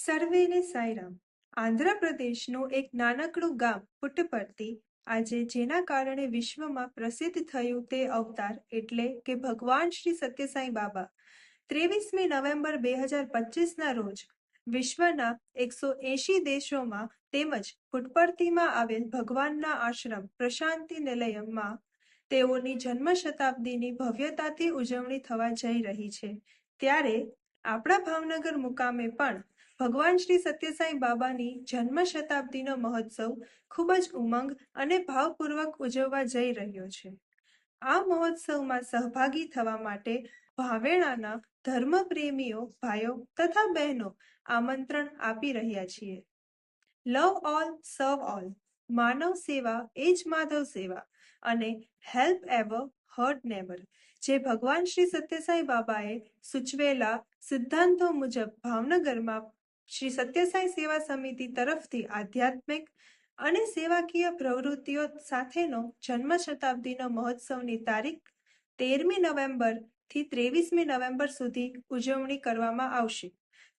સર્વેને સાયરામ. આંધ્રપ્રદેશનું એક નાનકડું ગામ પુટ્ટપર્તી આજે જેના કારણે વિશ્વમાં પ્રસિદ્ધ થયું તે અવતાર એટલે કે ભગવાન શ્રી સત્યસાઈ બાબા. ત્રેવીસમી નવેમ્બર બે હજાર પચીસના રોજ વિશ્વના એકસો એંશી દેશોમાં તેમજ ફૂટપરતીમાં આવેલ ભગવાનના આશ્રમ પ્રશાંતિ નિલયમમાં તેઓની જન્મ શતાબ્દીની ભવ્યતાથી ઉજવણી થવા જઈ રહી છે. ત્યારે આપણા ભાવનગર મુકામે પણ ભગવાન શ્રી સત્યસાઈ બાબાની જન્મ શતાબ્દીનો મહોત્સવ ખૂબ જ ઉમંગ અને ભાવપૂર્વક ઉજવવા જઈ રહ્યો છે. આ મહોત્સવમાં સહભાગી થવા માટે ભાવેણાના ધર્મપ્રેમીઓ, ભાઈઓ તથા બહેનો આમંત્રણ આપી રહ્યા છીએ. લવ ઓલ, સર્વ ઓલ, માનવ સેવા એ જ માધવ સેવા અને હેલ્પ એવર હર્ટ નેવર, જે ભગવાન શ્રી સત્યસાઈ બાબાએ સૂચવેલા સિદ્ધાંતો મુજબ ભાવનગરમાં શ્રી સત્યસાઈ સેવા સમિતિ તરફથી આધ્યાત્મિક અને સેવાકીય પ્રવૃત્તિઓ સાથેનો જન્મ શતાબ્દીનો મહોત્સવની તારીખ તેરમી નવેમ્બરથી ત્રેવીસમી નવેમ્બર સુધી ઉજવણી કરવામાં આવશે.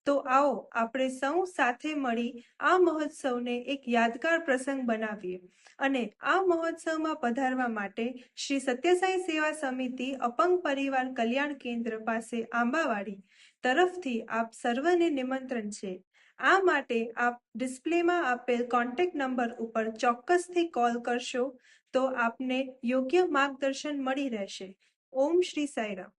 તો આવો, આપણે સૌ સાથે મળી આ મહોત્સવને એક યાદગાર પ્રસંગ બનાવીએ અને આ મહોત્સવમાં પધારવા માટે શ્રી સત્યસાઈ સેવા સમિતિ અપંગ પરિવાર કલ્યાણ કેન્દ્ર પાસે આંબાવાડી તરફથી આપ સર્વને નિમંત્રણ છે. આ માટે આપ ડિસ્પ્લેમાં આપેલ કોન્ટેક્ટ નંબર ઉપર ચોક્કસથી કોલ કરશો તો આપને યોગ્ય માર્ગદર્શન મળી રહેશે. ઓમ શ્રી સાઈરામ.